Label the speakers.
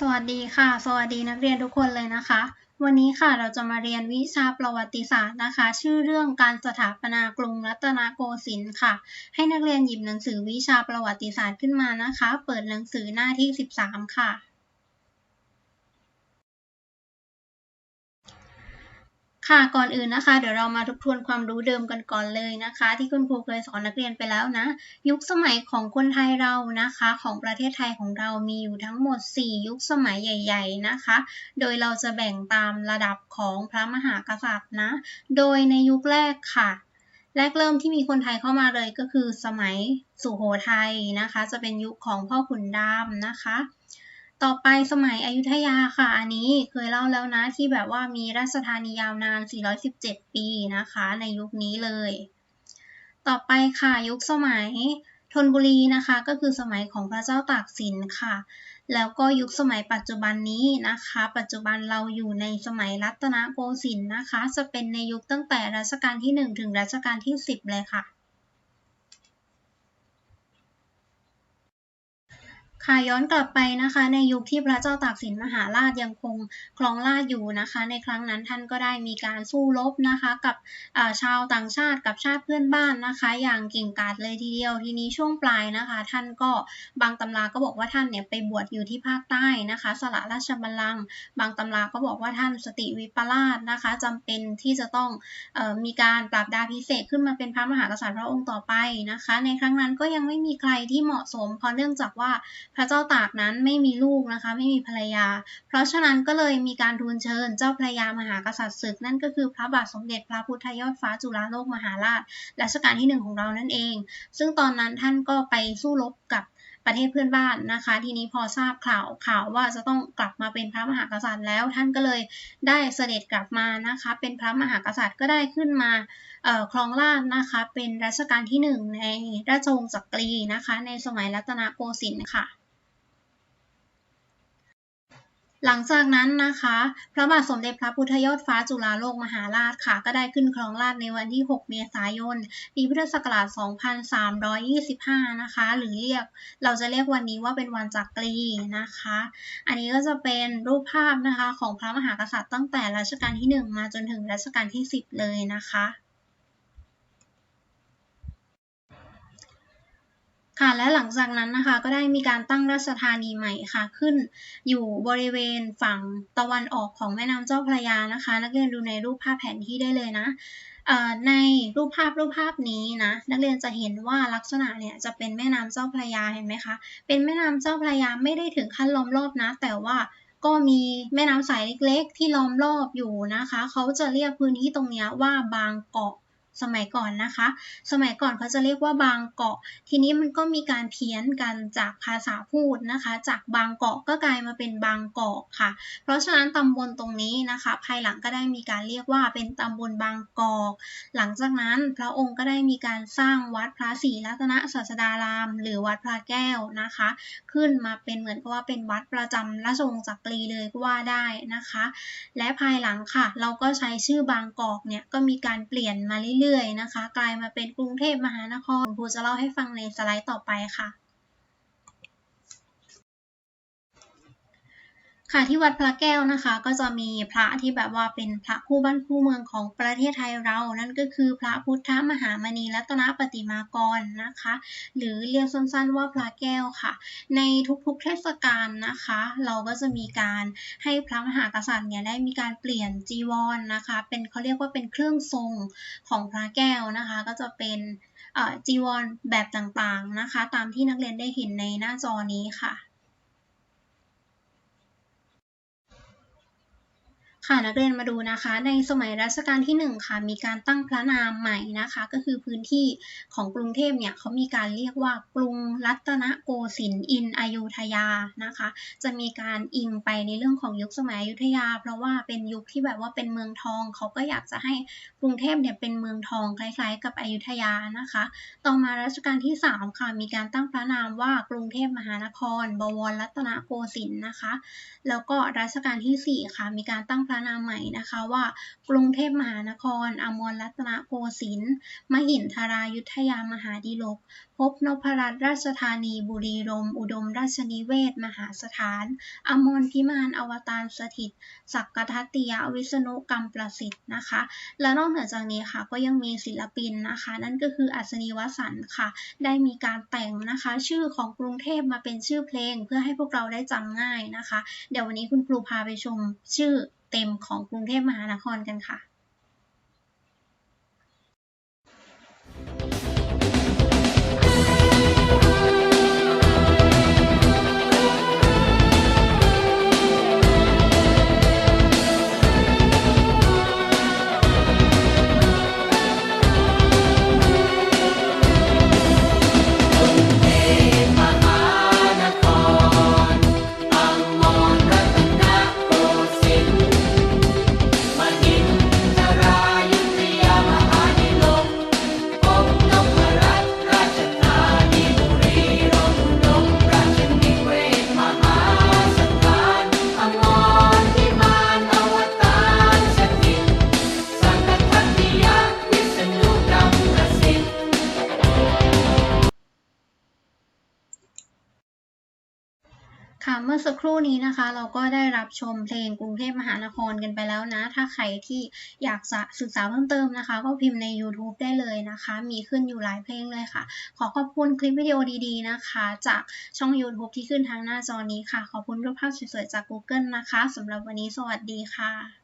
Speaker 1: สวัสดีค่ะ สวัสดีนักเรียนทุกคนเลยนะคะ วันนี้ค่ะเราจะมาเรียนวิชาประวัติศาสตร์นะคะ ชื่อเรื่องการสถาปนากรุงรัตนโกสินทร์ค่ะ ให้นักเรียนหยิบหนังสือวิชาประวัติศาสตร์ขึ้นมานะคะ เปิดหนังสือหน้าที่ 13 ค่ะ ค่ะก่อนอื่นนะคะ เดี๋ยวเรามาทบทวนความรู้เดิมกันก่อนเลยนะคะ ที่คุณครูเคยสอนนักเรียนไปแล้วนะ ยุคสมัยของคนไทยเรานะคะ ของประเทศไทยของเรามีอยู่ทั้งหมด 4 ยุคสมัยใหญ่ ๆนะคะ โดยเราจะแบ่งตามระดับของพระมหากษัตริย์นะ โดยในยุคแรกค่ะ แรกเริ่มที่มีคนไทยเข้ามาเลยก็คือสมัยสุโขทัยนะคะ จะเป็นยุคของพ่อขุนรามนะคะ ต่อไปสมัยอยุธยาค่ะ อันนี้เคยเล่าแล้วนะที่แบบว่ามีราชธานียาวนาน 417 ปีนะคะ ในยุคนี้เลย ต่อไปค่ะยุคสมัยธนบุรีนะคะ ก็คือสมัยของพระเจ้าตากสินค่ะ แล้วก็ยุคสมัยปัจจุบันนี้นะคะ ปัจจุบันเราอยู่ในสมัยรัตนโกสินทร์นะคะ จะเป็นในยุคตั้งแต่รัชกาลที่ 1 ถึงรัชกาลที่ 10 เลยค่ะ ค่ะย้อนกลับไปนะคะ ในยุคที่พระเจ้าตากสินมหาราชยังคงครองราชอยู่นะคะ ในครั้งนั้นท่านก็ได้มีการสู้รบนะคะ กับชาวต่างชาติกับชาติเพื่อนบ้านนะคะ อย่างเก่งกาจเลยทีเดียวทีนี้ช่วงปลายนะคะ ท่านก็บางตำราก็บอกว่าท่านเนี่ยไปบวชอยู่ที่ภาคใต้นะคะ สละราชบัลลังก์บางตำราก็บอกว่าท่านสติวิปลาสนะคะจำเป็นที่จะต้องออมีการปรับดาพิเศษขึ้นมาเป็นพระมหากษัตริย์พระองค์ต่อไปนะคะ ในครั้งนั้นก็ยังไม่มีใครที่เหมาะสมเพราะเนื่องจากว่าพระเจ้าตากนั้นไม่มีลูกนะคะ ไม่มีภรรยา เพราะฉะนั้นก็เลยมีการทูลเชิญเจ้าพระยามหากษัตริย์ศึกนั่นก็คือพระบาทสมเด็จพระพุทธยอดฟ้าจุฬาโลกมหาราชรัชกาลที่หนึ่งของเรานั่นเอง ซึ่งตอนนั้นท่านก็ไปสู้รบกับประเทศเพื่อนบ้านนะคะ ทีนี้พอทราบข่าวข่าวว่าจะต้องกลับมาเป็นพระมหากษัตริย์แล้ว ท่านก็เลยได้เสด็จกลับมานะคะ เป็นพระมหากษัตริย์ก็ได้ขึ้นมาครองราชนะคะ เป็นรัชกาลที่หนึ่งในราชวงศ์จักรีนะคะ ในสมัยรัตนโกสินทร์ค่ะ หลังจากนั้นนะคะ พระบาทสมเด็จพระพุทธยอดฟ้าจุฬาโลกมหาราชค่ะก็ได้ขึ้นครองราชในวันที่ 6 เมษายน ปีพุทธศักราช 2325 นะคะ หรือเรียกเราจะเรียกวันนี้ว่าเป็นวันจักรีนะคะ อันนี้ก็จะเป็นรูปภาพนะคะของพระมหากษัตริย์ตั้งแต่รัชกาลที่ 1 มาจนถึงรัชกาลที่ 10 เลยนะคะ ค่ะ และหลังจากนั้นนะคะก็ได้มีการตั้งราชธานีใหม่ค่ะ ขึ้นอยู่บริเวณฝั่งตะวันออกของแม่น้ำเจ้าพระยานะคะ นักเรียนดูในรูปภาพแผนที่ได้เลยนะในรูปภาพรูปภาพนี้นะนักเรียนจะเห็นว่าลักษณะเนี่ยจะเป็นแม่น้ำเจ้าพระยาเห็นไหมคะเป็นแม่น้ำเจ้าพระยาไม่ได้ถึงขั้นล้อมรอบนะ แต่ว่าก็มีแม่น้ำสายเล็กๆ ที่ล้อมรอบอยู่นะคะ เขาจะเรียกพื้นที่ตรงนี้ว่าบางเกาะ สมัยก่อนนะคะ สมัยก่อนเขาจะเรียกว่าบางเกาะ ทีนี้มันก็มีการเพี้ยนกันจากภาษาพูดนะคะ จากบางเกาะก็กลายมาเป็นบางกอกค่ะ เพราะฉะนั้นตำบลตรงนี้นะคะ ภายหลังก็ได้มีการเรียกว่าเป็นตำบลบางกอก หลังจากนั้นพระองค์ก็ได้มีการสร้างวัดพระศรีรัตนศาสดาราม หรือวัดพระแก้วนะคะ ขึ้นมาเป็นเหมือนกับว่าเป็นวัดประจำราชวงศ์จักรีเลยก็ว่าได้นะคะ และภายหลังค่ะ เราก็ใช้ชื่อบางกอกเนี่ยก็มีการเปลี่ยนมาเรื่อยเรื่อยๆนะคะ กลายมาเป็นกรุงเทพมหานครครูจะเล่าให้ฟังในสไลด์ต่อไปค่ะ ค่ะที่วัดพระแก้วนะคะ ก็จะมีพระที่แบบว่าเป็นพระคู่บ้านคู่เมืองของประเทศไทยเรา นั่นก็คือพระพุทธมหามณีรัตนปฏิมากรนะคะ หรือเรียกสั้นๆว่าพระแก้วค่ะ ในทุกๆเทศกาลนะคะ เราก็จะมีการให้พระมหากษัตริย์เนี่ยได้มีการเปลี่ยนจีวรนนะคะ เป็นเขาเรียกว่าเป็นเครื่องทรงของพระแก้วนะคะ ก็จะเป็นจีวรแบบต่างๆนะคะ ตามที่นักเรียนได้เห็นในหน้าจอนี้ค่ะ ค่ะนักเรียนมาดูนะคะ ในสมัยรัชกาลที่ 1 ค่ะ มีการตั้งพระนามใหม่นะคะ ก็คือพื้นที่ของกรุงเทพเนี่ยเขามีการเรียกว่ากรุงรัตนโกสินทร์อินอยุธยานะคะ จะมีการอิงไปในเรื่องของยุคสมัยอยุธยา เพราะว่าเป็นยุคที่แบบว่าเป็นเมืองทองเขาก็อยากจะให้กรุงเทพเนี่ยเป็นเมืองทองคล้าย ๆ กับอยุธยานะคะ ต่อมารัชกาลที่ 3 ค่ะ มีการตั้งพระนามว่ากรุงเทพมหานคร บวรรัตนโกสินทร์นะคะ แล้วก็รัชกาลที่ 4 ค่ะ มีการตั้งพระระนามใหม่นะคะว่า กรุงเทพมหานคร อมรรัตนโกสินทร์มหินทรายุทธยามหาดิลก พบนพรัตน์ราชธานี บุรีรมอุดมราชนิเวศ มหาสถาน อมรพิมานอวตารสถิต สักกทัตติยวิษณุกรรมประสิทธิ์นะคะ และนอกเหนือจากนี้ค่ะก็ยังมีศิลปินนะคะ นั่นก็คืออัศนีวสันต์ค่ะ ได้มีการแต่งนะคะ ชื่อของกรุงเทพมาเป็นชื่อเพลง เพื่อให้พวกเราได้จำง่ายนะคะ เดี๋ยววันนี้คุณครูพาไปชมชื่อ เต็มของกรุงเทพมหานครกันค่ะ
Speaker 2: ค่ะ
Speaker 1: เมื่อสักครู่นี้นะคะ เราก็ได้รับชมเพลงกรุงเทพมหานครกันไปแล้วนะ ถ้าใครที่อยากศึกษาเพิ่มเติมนะคะ ก็พิมพ์ใน YouTube ได้เลยนะคะ มีขึ้นอยู่หลายเพลงเลยค่ะ ขอขอบคุณคลิปวิดีโอดีๆนะคะ จากช่อง YouTube ที่ขึ้นทางหน้าจอนี้ค่ะ ขอบคุณรูปภาพสวยๆจาก Google นะคะสำหรับวันนี้สวัสดีค่ะ